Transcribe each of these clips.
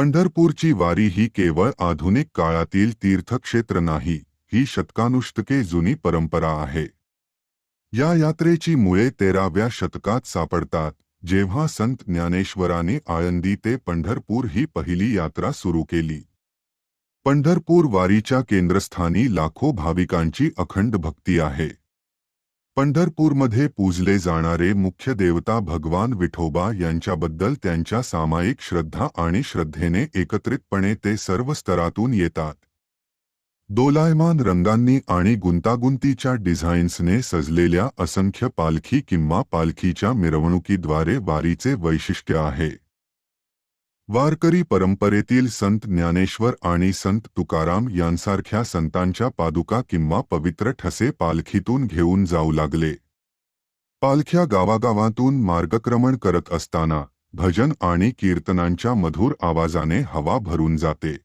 पंढरपूरची वारी ही केवळ आधुनिक काळातील तीर्थक्षेत्र नाही ही शतकानुष्टके जुनी परंपरा आहे. या यात्रेची मुळे तेराव्या शतकात सापडतात जेव्हा संत ज्ञानेश्वराने आळंदी ते पंढरपूर ही पहिली यात्रा सुरू केली. पंढरपूर वारीच्या केंद्रस्थानी लाखो भाविकांची अखंड भक्ती आहे. पंढरपूरमध्ये पूजले जाणारे मुख्य देवता भगवान विठोबा यांच्याबद्दल त्यांच्या सामायिक श्रद्धा आणि श्रद्धेने एकत्रितपणे ते सर्व स्तरातून येतात. दोलायमान रंगांनी आणि गुंतागुंतीच्या डिझाईन्सने सजलेल्या असंख्य पालखी किंवा पालखीच्या मिरवणुकीद्वारे वारीचे वैशिष्ट्य आहे. वारकरी परंपरेतील संत ज्ञानेश्वर आणि संत तुकाराम यांसारख्या संतांच्या पादुका किंवा पवित्र ठसे पालखीतून घेऊन जाऊ लागले. पालख्या गावागावातून मार्गक्रमण करत असताना भजन आणि कीर्तनांच्या मधुर आवाजाने हवा भरून जाते.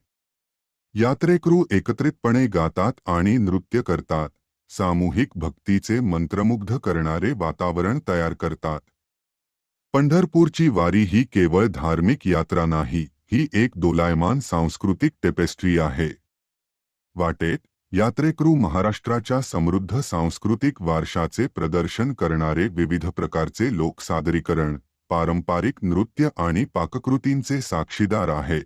यात्रेकरू एकत्रितपणे गातात आणि नृत्य करतात. सामूहिक भक्तीचे मंत्रमुग्ध करणारे वातावरण तयार करतात. पंढरपूरची वारी ही केवळ धार्मिक यात्रा नाही ही एक दोलायमान सांस्कृतिक टेपेस्ट्री आहे. वाटेत यात्रेकरू महाराष्ट्राच्या समृद्ध सांस्कृतिक वारशाचे प्रदर्शन करणारे विविध प्रकारचे लोक सादरीकरण पारंपरिक नृत्य आणि पाककृतींचे साक्षीदार आहेत